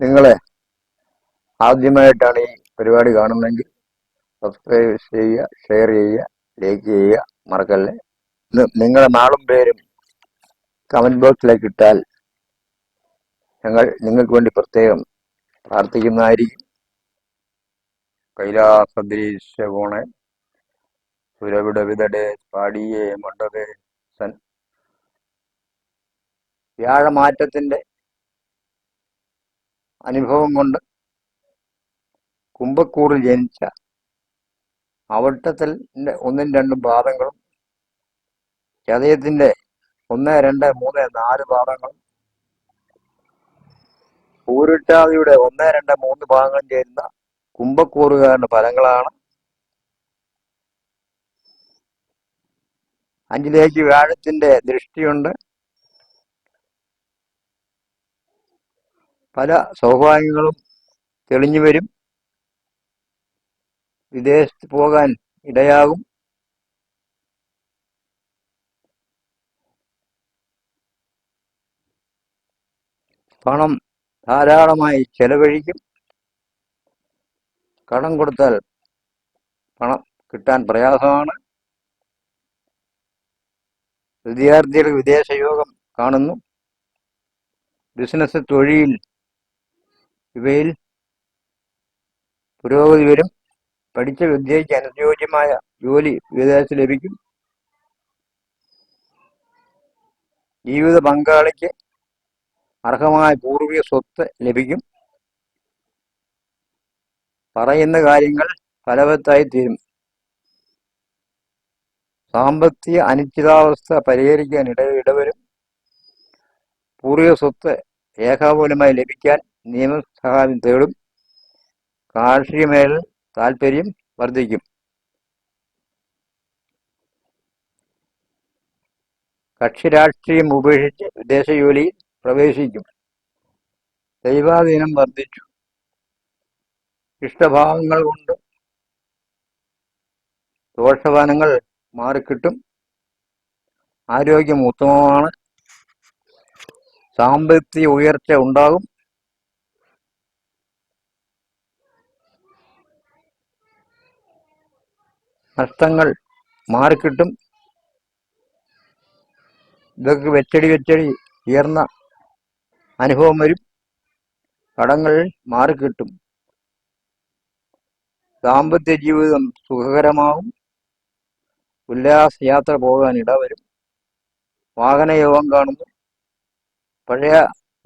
നിങ്ങളെ ആദ്യമായിട്ടാണ് ഈ പരിപാടി കാണുന്നതെങ്കിൽ സബ്സ്ക്രൈബ് ചെയ്യുക ഷെയർ ചെയ്യുക ലൈക്ക് ചെയ്യുക മറക്കല്ലേ? നിങ്ങളെ നിങ്ങളുടെ നാളും പേരും കമന്റ് ബോക്സിലേക്ക് ഇട്ടാൽ ഞങ്ങൾ നിങ്ങൾക്ക് വേണ്ടി പ്രത്യേകം പ്രാർത്ഥിക്കുന്നതായിരിക്കും. കൈലാസദ്രീശോണെ സുരവിട വിതടെ പാടിയേ മണ്ടതേ സൻ. വ്യാഴമാറ്റത്തിന്റെ അനുഭവം കൊണ്ട് കുംഭക്കൂറിൽ ജനിച്ച അവിട്ടത്തിൽ ഒന്നും രണ്ടും പാദങ്ങളും ചതയത്തിന്റെ ഒന്ന് രണ്ട് മൂന്ന് നാല് പാദങ്ങളും പൂരിട്ടാതിയുടെ ഒന്ന് രണ്ട് മൂന്ന് ഭാഗങ്ങളും ചേരുന്ന കുംഭക്കൂറുകാരുടെ ഫലങ്ങളാണ്. അഞ്ചിലേക്ക് വ്യാഴത്തിന്റെ ദൃഷ്ടിയുണ്ട്. പല സൗഭാഗ്യങ്ങളും തെളിഞ്ഞു വരും. വിദേശത്ത് പോകാൻ ഇടയാകും. പണം ധാരാളമായി ചെലവഴിക്കും. കടം കൊടുത്താൽ പണം കിട്ടാൻ പ്രയാസമാണ്. വിദ്യാർത്ഥികൾ വിദേശ യോഗം കാണുന്നു. ബിസിനസ് തൊഴിൽ ഇവയിൽ പുരോഗതി വരും. പഠിച്ച വിദ്യയ്ക്ക് അനുയോജ്യമായ ജോലി വിദേശത്ത് ലഭിക്കും. ജീവിത പങ്കാളിക്ക് അർഹമായ പൂർവിക സ്വത്ത് ലഭിക്കും. പറയുന്ന കാര്യങ്ങൾ ഫലവത്തായി തീരും. സാമ്പത്തിക അനിശ്ചിതാവസ്ഥ പരിഹരിക്കാൻ ഇട ഇടവരും. പൂർവിക സ്വത്ത് രേഖാമൂലമായി ലഭിക്കാൻ നിയമസഹായം കാർഷിക മേഖല താല്പര്യം വർദ്ധിക്കും. കക്ഷി രാഷ്ട്രീയം ഉപേക്ഷിച്ച് വിദേശ ജോലിയിൽ പ്രവേശിക്കും. ദൈവാധീനം വർദ്ധിച്ചു. ഇഷ്ടഭാവങ്ങൾ കൊണ്ട് ദോഷഫലങ്ങൾ മാറിക്കിട്ടും. ആരോഗ്യം ഉത്തമമാണ്. സാമ്പത്തിക ഉയർച്ച ഉണ്ടാകും. നഷ്ടങ്ങൾ മാറിക്കിട്ടും. ഇതൊക്കെ വെച്ചടി വെച്ചടി ഉയർന്ന അനുഭവം വരും. കടങ്ങൾ മാറിക്കിട്ടും. ദാമ്പത്യ ജീവിതം സുഖകരമാവും. ഉല്ലാസയാത്ര പോകാൻ ഇടവരും വാഹനയോഗം കാണുന്നു. പഴയ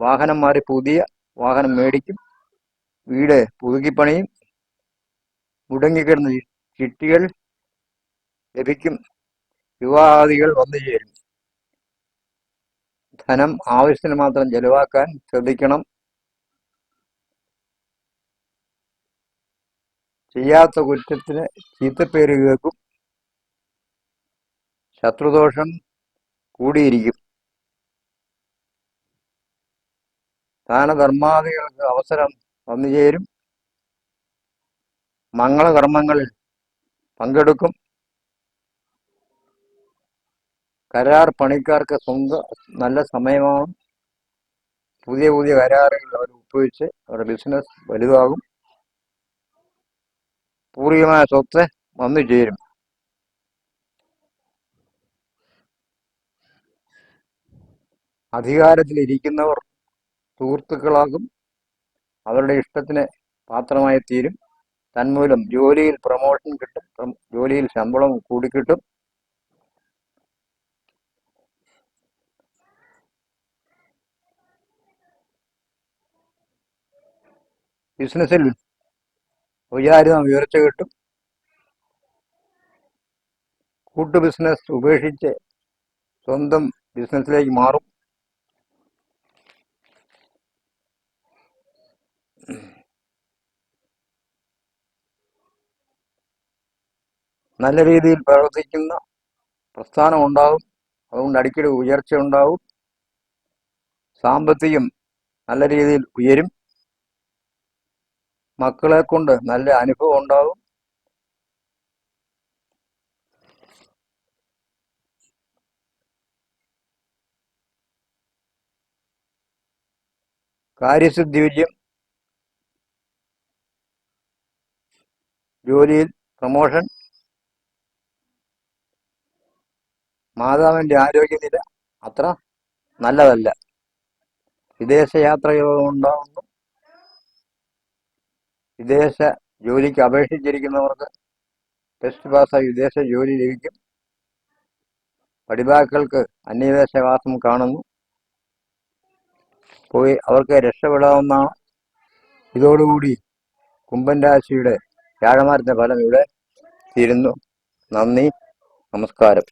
വാഹനം മാറി പുതിയ വാഹനം മേടിക്കും. വീട് പുതുക്കിപ്പണിയും മുടങ്ങിക്കിടന്ന ചിട്ടികൾ ലഭിക്കും. യുവാദികൾ വന്നു ചേരും. ധനം ആവശ്യത്തിന് മാത്രം ചെലവാക്കാൻ ശ്രദ്ധിക്കണം. ചെയ്യാത്ത കുറ്റത്തിന് ചീത്തപ്പേര് കേൾക്കും. ശത്രുദോഷം കൂടിയിരിക്കും. ദാനധർമാദികൾക്ക് അവസരം വന്നു ചേരും. മംഗളകർമ്മങ്ങളിൽ പങ്കെടുക്കും. കരാർ പണിക്കാർക്ക് സ്വന്തം നല്ല സമയമാണ് പുതിയ പുതിയ കരാറുകൾ അവർ ഒപ്പുവെച്ച് അവരുടെ ബിസിനസ് വലുതാകും. പൂർവികമായ സ്വത്ത് വന്നു ചേരും. അധികാരത്തിലിരിക്കുന്നവർ സുഹൃത്തുക്കളാകും. അവരുടെ ഇഷ്ടത്തിന് പാത്രമായി തീരും. തന്മൂലം ജോലിയിൽ പ്രൊമോഷൻ കിട്ടും. ജോലിയിൽ ശമ്പളം കൂടിക്കിട്ടും. ബിസിനസ്സിൽ വിചാരിത ഉയർച്ച കിട്ടും. കൂട്ടു ബിസിനസ് ഉപേക്ഷിച്ച് സ്വന്തം ബിസിനസ്സിലേക്ക് മാറും. നല്ല രീതിയിൽ പ്രവർത്തിക്കുന്ന പ്രസ്ഥാനം ഉണ്ടാവും അതുകൊണ്ട് അടിക്കടി ഉയർച്ച ഉണ്ടാവും സാമ്പത്തികം നല്ല രീതിയിൽ ഉയരും. മക്കളെ കൊണ്ട് നല്ല അനുഭവം ഉണ്ടാവും. കാര്യശുദ്ധി വിജയം. ജോലിയിൽ പ്രമോഷൻ. മാതാവിന്റെ ആരോഗ്യനില അത്ര നല്ലതല്ല. വിദേശയാത്രയോഗം ഉണ്ടാവുന്നു. വിദേശ ജോലിക്ക് അപേക്ഷിച്ചിരിക്കുന്നവർക്ക് ടെസ്റ്റ് പാസ്സായി വിദേശ ജോലി ലഭിക്കും. പഠിതാക്കൾക്ക് അന്യദേശവാസം കാണുന്നു. പോയി അവർക്ക് രക്ഷപ്പെടാവുന്നതാണ്. ഇതോടുകൂടി കുംഭൻ രാശിയുടെ വ്യാഴമാരുടെ ഫലം ഇവിടെ തീരുന്നു. നന്ദി നമസ്കാരം.